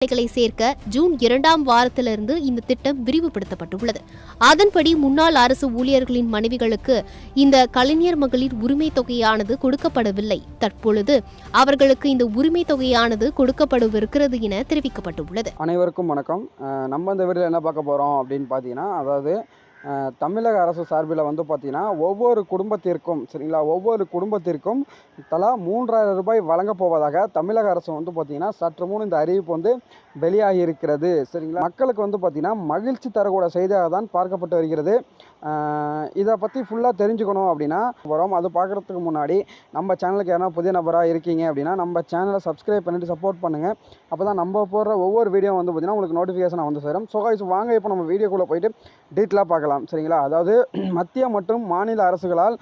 பயனாளிகளை சேர்க்க ஜூன் இரண்டாம் வாரத்திலிருந்து இந்த திட்டம் விரிவுபடுத்தப்பட்டுள்ளது. அதன்படி முன்னாள் அரசு ஊழியர்களின் மனைவிகளுக்கு இந்த கலைஞர் மகளிர் உரிமை தொகையானது கொடுக்கப்படவில்லை. தற்பொழுது அவர்களுக்கு இந்த உரிமை தொகையானது கொடுக்கப்படவிருக்கிறது என தெரிவிக்கப்பட்டுள்ளது. அனைவருக்கும் வணக்கம். நம்ம இந்த வீடியோவில் என்ன பார்க்க போகிறோம் அப்படின்னு பார்த்தீங்கன்னா அதாவது தமிழக அரசு சார்பில் வந்து பார்த்தீங்கன்னா ஒவ்வொரு குடும்பத்திற்கும் சரிங்களா ஒவ்வொரு குடும்பத்திற்கும் தலா மூன்றாயிரம் ரூபாய் வழங்கப் போவதாக தமிழக அரசு வந்து பார்த்தீங்கன்னா சற்று முன் இந்த அறிவிப்பு வந்து வெளியாகி இருக்கிறது சரிங்களா? மக்களுக்கு வந்து பார்த்தீங்கன்னா மகிழ்ச்சி தரக்கூட செய்தியாக தான் பார்க்கப்பட்டு வருகிறது. இதை பற்றி ஃபுல்லாக தெரிஞ்சுக்கணும் அப்படின்னா வரோம். அது பார்க்குறதுக்கு முன்னாடி நம்ம சேனலுக்கு யாரா புதிய நபராக இருக்கீங்க அப்படின்னா நம்ம சேனலை சப்ஸ்கிரைப் பண்ணிவிட்டு சப்போர்ட் பண்ணுங்கள் அப்போ தான் நம்ம போடுற ஒவ்வொரு வீடியோ வந்து பார்த்திங்கன்னா உங்களுக்கு நோட்டிஃபிகேஷன் வந்து சேரும். ஸோ guys வாங்க இப்போ நம்ம வீடியோக்குள்ளே போயிட்டு டீட்டெயிலாக பார்க்கலாம். சரிங்களா? அதாவது மத்திய மற்றும் மாநில அரசுகளால்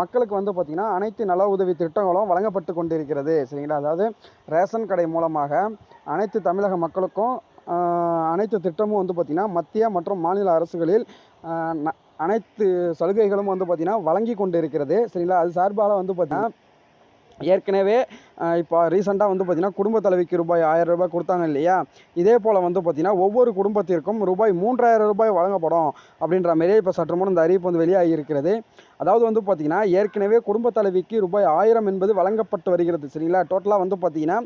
மக்களுக்கு வந்து பார்த்திங்கன்னா அனைத்து நல உதவி திட்டங்களும் வழங்கப்பட்டு கொண்டிருக்கிறது. சரிங்களா? அதாவது ரேஷன் கடை மூலமாக அனைத்து தமிழக மக்களுக்கும் அனைத்து திட்டமும் வந்து பார்த்திங்கன்னா மத்திய மற்றும் மாநில அரசுகளில் ந- அனைத்து சலுகைகளும் வந்து பார்த்திங்கன்னா வழங்கி கொண்டு இருக்கிறது சரிங்களா? அது சார்பால் வந்து பார்த்திங்கன்னா ஏற்கனவே இப்போ ரீசெண்டாக வந்து பார்த்திங்கன்னா குடும்ப தலைவிக்கு ரூபாய் ஆயிரம் ரூபாய் கொடுத்தாங்க இல்லையா? இதே போல் வந்து பார்த்திங்கன்னா ஒவ்வொரு குடும்பத்திற்கும் ரூபாய் மூன்றாயிரம் ரூபாய் வழங்கப்படும் அப்படின்ற மாரி இப்போ சற்று முன் இந்த அறிவிப்பு வந்து வெளியாகி இருக்கிறது. அதாவது வந்து பார்த்திங்கன்னா ஏற்கனவே குடும்ப தலைவிக்கு ரூபாய் ஆயிரம் என்பது வழங்கப்பட்டு வருகிறது சரிங்களா? டோட்டலாக வந்து பார்த்திங்கன்னா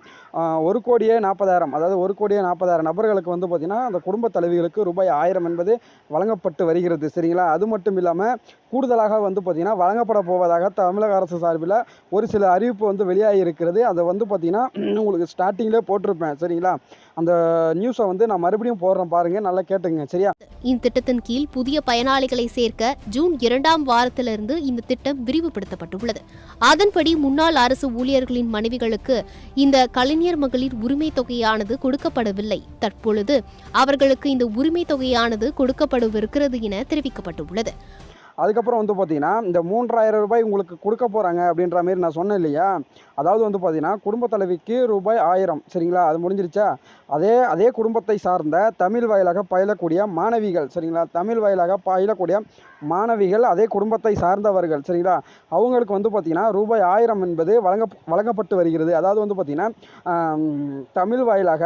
ஒரு கோடியே நாற்பதாயிரம் அதாவது ஒரு கோடியே நாற்பதாயிரம் நபர்களுக்கு வந்து பார்த்திங்கன்னா அந்த குடும்ப தலைவிகளுக்கு ரூபாய் ஆயிரம் என்பது வழங்கப்பட்டு வருகிறது சரிங்களா? அது மட்டும் இல்லாமல் கூடுதலாக வந்து பார்த்திங்கன்னா வழங்கப்பட போவதாக தமிழக அரசு சார்பில் ஒரு சில அறிவிப்பு வந்து வெளியாகி இருக்கிறது. அதை வந்து பார்த்திங்கன்னா உங்களுக்கு ஸ்டார்டிங்லேயே போட்டிருப்பேன். சரிங்களா? அந்த நியூஸை வந்து நான் மறுபடியும் போடுறேன் பாருங்கள் நல்லா கேட்டுங்க. சரியா? இந்த திட்டத்தின் கீழ் புதிய பயனாளிகளை சேர்க்க ஜூன் இரண்டாம் வாரத்திலிருந்து இந்த திட்டம் விரிவுபடுத்தப்பட்டுள்ளது. அதன்படி முன்னாள் அரசு ஊழியர்களின் மனைவிகளுக்கு இந்த கலைஞர் மகளிர் உரிமை தொகையானது கொடுக்கப்படவில்லை. தற்பொழுது அவர்களுக்கு இந்த உரிமை தொகையானது கொடுக்கப்படவிருக்கிறது என தெரிவிக்கப்பட்டுள்ளது. அதுக்கப்புறம் வந்து பார்த்தீங்கன்னா இந்த மூன்றாயிரம் ரூபாய் உங்களுக்கு கொடுக்க போகிறாங்க அப்படின்ற மாதிரி நான் சொன்னேன் இல்லையா? அதாவது வந்து பார்த்தீங்கன்னா குடும்ப தலைவிக்கு ரூபாய் ஆயிரம் சரிங்களா? அது முடிஞ்சிருச்சா? அதே அதே குடும்பத்தை சார்ந்த தமிழ் வாயிலாக பயிலக்கூடிய மாணவிகள் சரிங்களா? தமிழ் வாயிலாக பயிலக்கூடிய மாணவிகள் அதே குடும்பத்தை சார்ந்தவர்கள் சரிங்களா? அவங்களுக்கு வந்து பார்த்திங்கன்னா ரூபாய் ஆயிரம் என்பது வழங்க வழங்கப்பட்டு வருகிறது. அதாவது வந்து பார்த்திங்கன்னா தமிழ் வாயிலாக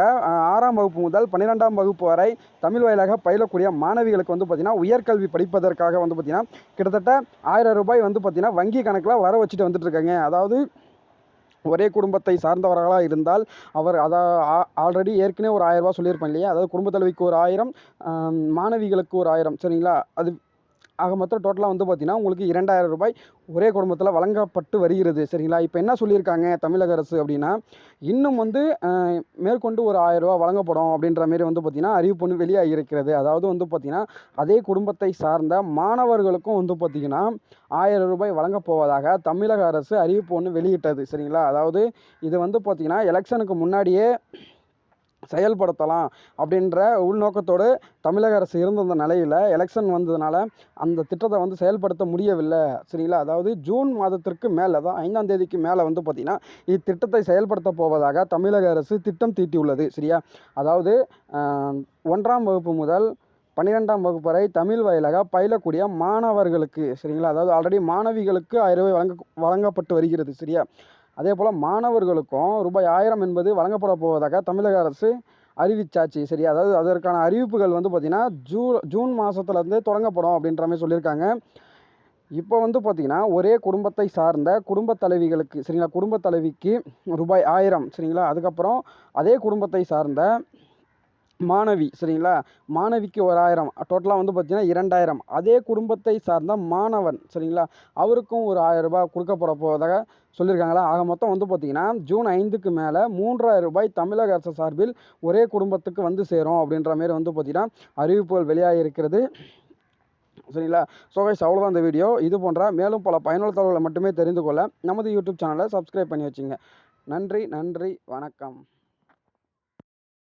ஆறாம் வகுப்பு முதல் பன்னிரெண்டாம் வகுப்பு வரை தமிழ் வாயிலாக பயிலக்கூடிய மாணவிகளுக்கு வந்து பார்த்திங்கன்னா உயர்கல்வி படிப்பதற்காக வந்து பார்த்திங்கன்னா கிட்டத்தட்ட ஆயிரம் ரூபாய் வந்து பார்த்திங்கன்னா வங்கி கணக்கில் வர வச்சுட்டு வந்துட்டு இருக்காங்க அதாவது ஒரே குடும்பத்தை சார்ந்தவர்களாக இருந்தால் அவர் அதா ஆல்ரெடி ஏற்கனவே ஒரு ஆயிரம் ரூபாய் சொல்லியிருப்பேன் இல்லையா? அதாவது குடும்ப தலைவிக்கு ஒரு ஆயிரம் மாணவிகளுக்கு ஒரு ஆயிரம் சரிங்களா? அது ஆக மொத்தம் டோட்டலாக வந்து பார்த்திங்கன்னா உங்களுக்கு இரண்டாயிரம் ரூபாய் ஒரே குடும்பத்தில் வழங்கப்பட்டு வருகிறது. சரிங்களா? இப்போ என்ன சொல்லியிருக்காங்க தமிழக அரசு அப்படின்னா இன்னும் வந்து மேற்கொண்டு ஒரு ஆயிரம் ரூபாய் வழங்கப்படும் அப்படின்ற மாரி வந்து பார்த்திங்கன்னா அறிவிப்பு ஒன்று வெளியாகியிருக்கிறது. அதாவது வந்து பார்த்திங்கன்னா அதே குடும்பத்தை சார்ந்த மாணவர்களுக்கும் வந்து பார்த்திங்கன்னா ஆயிரம் ரூபாய் வழங்கப் போவதாக தமிழக அரசு அறிவிப்பு ஒன்று வெளியிட்டது. சரிங்களா? அதாவது இது வந்து பார்த்திங்கன்னா எலெக்ஷனுக்கு முன்னாடியே செயல்படுத்தலாம் அப்படின்ற உள்நோக்கத்தோடு தமிழக அரசு இருந்த நிலையில் எலெக்ஷன் வந்ததுனால அந்த திட்டத்தை வந்து செயல்படுத்த முடியவில்லை சரிங்களா? அதாவது ஜூன் மாதத்திற்கு மேலே தான் ஐந்தாம் தேதிக்கு மேலே வந்து பார்த்திங்கன்னா இத்திட்டத்தை செயல்படுத்த போவதாக தமிழக அரசு திட்டம் தீட்டியுள்ளது சரியா? அதாவது ஒன்றாம் வகுப்பு முதல் பன்னிரெண்டாம் வகுப்பு வரை தமிழ் வாயிலாக பயிலக்கூடிய மாணவர்களுக்கு சரிங்களா? அதாவது ஆல்ரெடி மாணவிகளுக்கு ஆயிரம் ரூபாய் வழங்க வழங்கப்பட்டு வருகிறது சரியா? அதே போல் மாணவர்களுக்கும் ரூபாய் ஆயிரம் என்பது வழங்கப்பட போவதாக தமிழக அரசு அறிவிச்சாச்சு சரி அதாவது அதற்கான அறிவிப்புகள் வந்து பார்த்திங்கன்னா ஜூ ஜூன் மாதத்துலேருந்து தொடங்கப்படும் அப்படின்ற மாதிரி சொல்லியிருக்காங்க. இப்போ வந்து பார்த்திங்கன்னா ஒரே குடும்பத்தை சார்ந்த குடும்ப தலைவிகளுக்கு சரிங்களா? குடும்ப தலைவிக்கு ரூபாய் ஆயிரம் சரிங்களா? அதுக்கப்புறம் அதே குடும்பத்தை சார்ந்த மாணவி சரிங்களா? மாணவிக்கு ஒரு ஆயிரம். டோட்டலாக வந்து பார்த்திங்கன்னா இரண்டாயிரம். அதே குடும்பத்தை சார்ந்த மாணவன் சரிங்களா? அவருக்கும் ஒரு ஆயிரம் ரூபாய் கொடுக்கப்பட போவதாக சொல்லியிருக்காங்களா? ஆக மொத்தம் வந்து பார்த்திங்கன்னா ஜூன் ஐந்துக்கு மேலே மூன்றாயிரம் ரூபாய் தமிழக அரசு சார்பில் ஒரே குடும்பத்துக்கு வந்து சேரும் அப்படின்ற மாரி வந்து பார்த்திங்கன்னா அறிவிப்புகள் வெளியாகி இருக்கிறது. சரிங்களா? ஸோ கைஸ் அவ்வளோதான் இந்த வீடியோ இது போன்ற மேலும் பல பயனுள்ள தகவல்களை மட்டுமே தெரிந்து கொள்ள நமது யூடியூப் சேனலை சப்ஸ்கிரைப் பண்ணி வச்சுங்க. நன்றி நன்றி வணக்கம்.